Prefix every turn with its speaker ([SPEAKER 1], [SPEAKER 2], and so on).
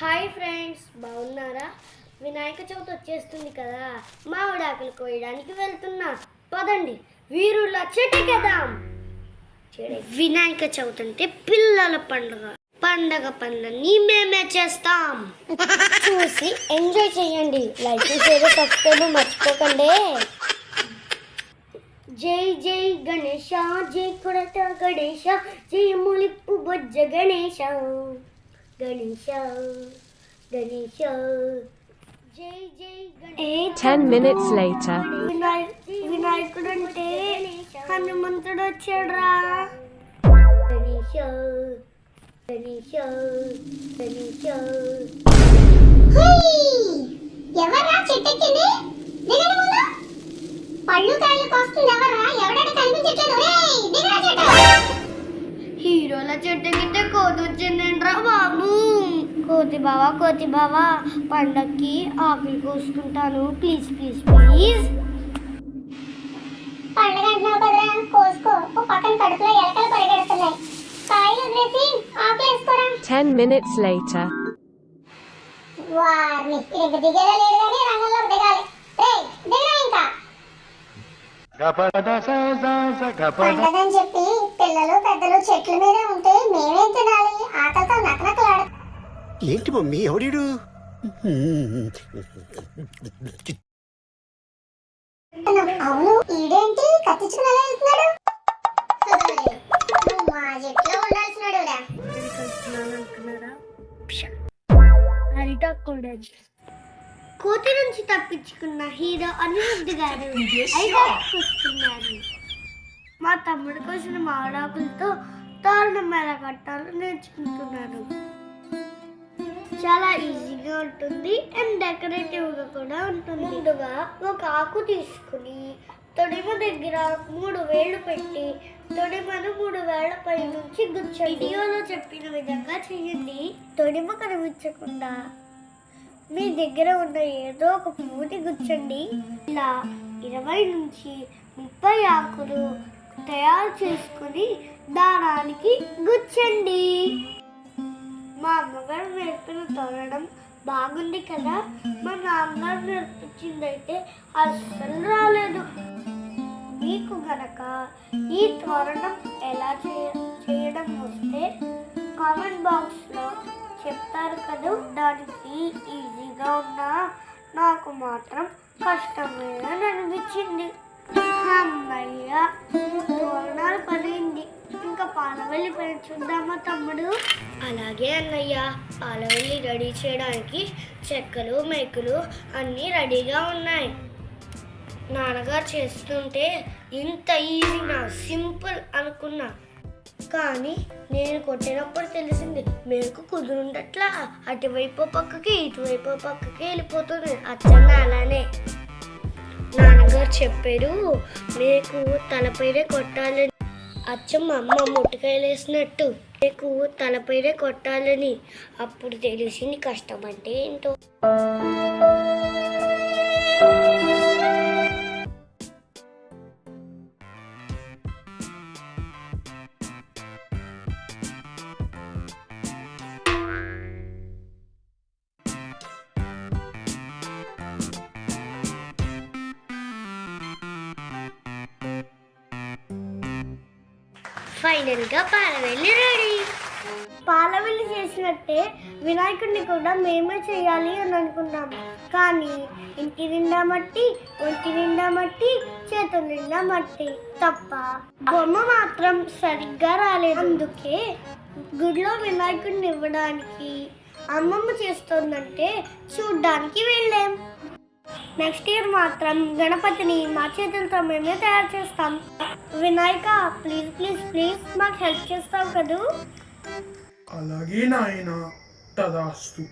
[SPEAKER 1] Hi friends బాగున్నారా? వినాయక చవితి వచ్చేస్తుంది కదా. మామిడాకులు కోయడానికి వెళ్తున్నా. పదండి వీరుల చెట్టుకెదాం వినాయక చవితి అంటే పిల్లల పండుగ. పండగ పనులన్నీ మేమే చేస్తాం. చూసి ఎంజాయ్ చేయండి. లైక్ షేర్ సబ్స్క్రైబ్ మర్చిపోకండి. జై జై గణేశ జై కొడత గణేశ జై ములిప్పు బొజ్జ గణేశ గణేశ గణేశ జై జై గణేశ
[SPEAKER 2] 10 minutes later.
[SPEAKER 1] వినాయకుడు అంటే హనుమంతుడు వచ్చాడురా. గణేశ గణేశ
[SPEAKER 3] చెట్టెక్కింది పళ్ళు కాయలు కోస్తుంది ఎవర్రా? ఎవడైనా కనిపించట్లేదు. రేయ్ దిగరా చెట్టు.
[SPEAKER 1] హీరోల చెట్టు గిట్ట కోతి వచ్చిందంట్రా బాబు. కోతి బావా కోతి బావా పండక్కి ఆకులు కోసుకుంటాను. Please please please.
[SPEAKER 3] పండుగ అంటున్నావు కదరా కోసుకో. ఓ పక్కన కడుపులో ఎలకలు పరిగెడుతున్నాయి. కాయలు వదిలేసి ఆకులు వేసుకోరా.
[SPEAKER 2] 10 minutes later.
[SPEAKER 3] వారిని. ఇంక దిగేలా లేదు కానీ రంగంలో దిగాలి. రేయ్ దిగరా ఇంకా పండగని చెప్పి పిల్లలు పెద్దలు చెట్ల మీదే ఉంటే మేమేం తినాలి. ఆకలితో నకనకలాడు
[SPEAKER 4] ఏంటి మమ్మీ ఎవడీడు?
[SPEAKER 3] అవును ఈడేంటి? కత్తించుకుని ఎలా వెళ్తున్నాడు? నువ్వు మా చెట్లో ఉండాల్సినాడు
[SPEAKER 1] అరిటాకూడదు కోతి నుంచి తప్పించుకున్న హీరో అనిరుద్ధ్ గారు వస్తున్నారు మా తమ్ముడు కోసం మామిడాకులతో తోరణం ఎలా కట్టాలో నేర్చుకుంటున్నారు. చాలా ఈజీగా ఉంటుంది. అండ్ డెకరేటివ్గా కూడా ఉంటుంది. ముందుగా ఒక ఆకు తీసుకుని తొడిమ దగ్గర మూడు వేళ్ళు పెట్టి తొడిమను మూడు వేళ్ళ పై నుంచి గుచ్చండి. వీడియోలో చెప్పిన విధంగా చేయండి. తొడిమ కనిపించకుండా మీ దగ్గర ఉన్న ఏదో ఒక పువ్వుని గుచ్చండి. ఇలా ఇరవై నుంచి ముప్పై ఆకులు తయారు చేసుకుని దారానికి గుచ్చండి. మా అమ్మగారు నేర్పిన తోరణం బాగుంది కదా? మా నాన్నగారు నేర్పించిందైతే అస్సలు రాలేదు. మీకు గనక ఈ తోరణం ఎలా చేయ చేయడం వస్తే కామెంట్ బాక్స్లో చెప్తారు కదా? దానికి ఈజీగా ఉన్నా నాకు మాత్రం కష్టమే అనిపించింది అమ్మయ్య తోరణాలు పడింది. ఇంకా పాలవల్లి పని చూద్దామా తమ్ముడు? అలాగే అన్నయ్య పాలవల్లి రెడీ చేయడానికి చెక్కలు మేకులు అన్నీ రెడీగా ఉన్నాయి. నాన్నగారు చేస్తుంటే ఇంత ఈజీగా సింపుల్ అనుకున్నా. కానీ నేను కొట్టినప్పుడు తెలిసింది మేకు కుదురుండట్లా. అటువైపు పక్కకి ఇటువైపు పక్కకి వెళ్ళిపోతుంది. అచ్చన్న అలానే. నాన్నగారు చెప్పారు మీకు తలపైనే కొట్టాలని. అచ్చం అమ్మ ముట్టుకాయలేసినట్టు మీకు తలపైనే కొట్టాలని. అప్పుడు తెలిసింది కష్టం అంటే ఏంటో. ఫైనల్గా పాలవెల్లి రెడీ. పాలవెల్లి చేసినట్టే వినాయకుడిని కూడా మేమే చేయాలి అని అనుకున్నాము కానీ ఇంటి నిండా మట్టి ఒంటి నిండా మట్టి చేతుల నిండా మట్టి తప్ప బొమ్మ మాత్రం సరిగ్గా రాలేదు. అందుకే గుడిలో వినాయకుడిని ఇవ్వడానికి అమ్మమ్మ చేస్తుందంటే చూడ్డానికి వెళ్ళాం. నెక్స్ట్ ఇయర్ మాత్రం గణపతిని మా చేతులతో మేమే తయారు చేస్తాం. వినాయక ప్లీజ్ ప్లీజ్ ప్లీజ్ మాకు హెల్ప్ చేస్తావు కదూ?
[SPEAKER 5] అలాగే నాయన తదాస్తు.